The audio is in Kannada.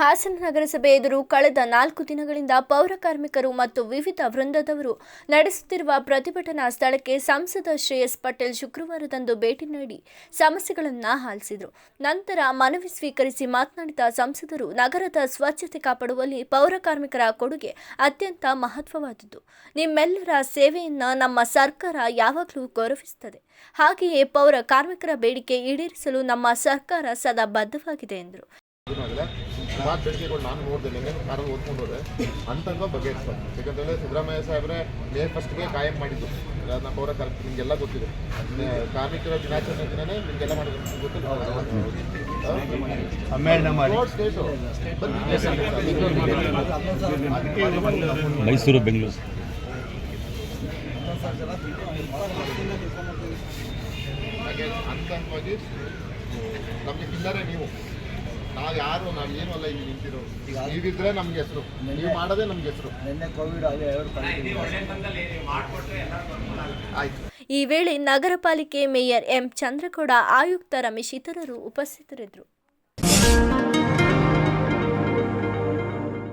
ಹಾಸನ ನಗರಸಭೆ ಎದುರು ಕಳೆದ ನಾಲ್ಕು ದಿನಗಳಿಂದ ಪೌರ ಕಾರ್ಮಿಕರು ಮತ್ತು ವಿವಿಧ ವೃಂದದವರು ನಡೆಸುತ್ತಿರುವ ಪ್ರತಿಭಟನಾ ಸ್ಥಳಕ್ಕೆ ಸಂಸದ ಶ್ರೇಯಸ್ ಪಟೇಲ್ ಶುಕ್ರವಾರದಂದು ಭೇಟಿ ನೀಡಿ ಸಮಸ್ಯೆಗಳನ್ನು ಆಲಿಸಿದರು ನಂತರ ಮನವಿ ಸ್ವೀಕರಿಸಿ ಮಾತನಾಡಿದ ಸಂಸದರು, ನಗರದ ಸ್ವಚ್ಛತೆ ಕಾಪಾಡುವಲ್ಲಿ ಪೌರ ಕಾರ್ಮಿಕರ ಕೊಡುಗೆ ಅತ್ಯಂತ ಮಹತ್ವವಾದದ್ದು. ನಿಮ್ಮೆಲ್ಲರ ಸೇವೆಯನ್ನು ನಮ್ಮ ಸರ್ಕಾರ ಯಾವಾಗಲೂ ಗೌರವಿಸುತ್ತದೆ. ಹಾಗೆಯೇ ಪೌರ ಕಾರ್ಮಿಕರ ಬೇಡಿಕೆ ಈಡೇರಿಸಲು ನಮ್ಮ ಸರ್ಕಾರ ಸದಾ ಬದ್ಧವಾಗಿದೆ ಎಂದರು. ಆಗಿದೆ ಸುಮಾರು ಬೇಡಿಕೆಗಳು ನಾನು ನೋಡಿದೆ ನಿನ್ನೆ ಕಾರಲ್ಲಿ ಓದ್ಕೊಂಡು ಹೋದೆ. ಅಂತಂಗ ಬಗೆಹರಿಸ್ತಾರೆ ಯಾಕಂತೇಳಿದ್ರೆ ಸಿದ್ದರಾಮಯ್ಯ ಸಾಹೇಬ್ರೆ ಮೇ ಫಸ್ಟ್ಗೆ ಕಾಯಂ ಮಾಡಿದ್ದು. ನಮ್ಮ ಪೌರ ಕಾರ್ಮಿಕ ನಿಮಗೆಲ್ಲ ಗೊತ್ತಿದೆ. ಕಾರ್ಮಿಕರ ದಿನಾಚರಣೆ ದಿನನೇ ನಿಮಗೆಲ್ಲ ಮಾಡಿದ್ರು. ಗೊತ್ತಿಲ್ಲ. ಮೈಸೂರು ಬೆಂಗಳೂರು. ಹಾಗೆ ಹಂತ ಹಂತವಾಗಿ ನಮಗೆ ತಿನ್ನರೆ ನೀವು. ನಾವು ಯಾರು ನಾವು ಏನು ಅಲ್ಲ ಇಲ್ಲಿ ನಿಂತಿರೋ ನೀವಿದ್ರೆ ನಮ್ಗೆ ಹೆಸರು. ನೀವು ಮಾಡೋದೇ ನಮ್ಗೆ ಹೆಸರು. ನಿನ್ನೆ ಕೋವಿಡ್ ಆಗಿ ಎರಡು ಆಯ್ತು. ಈ ವೇಳೆ ನಗರ ಪಾಲಿಕೆ ಮೇಯರ್ ಎಂ ಚಂದ್ರಗೌಡ ಆಯುಕ್ತ ರಮೇಶ್ ಇತರರು ಉಪಸ್ಥಿತರಿದ್ದರು.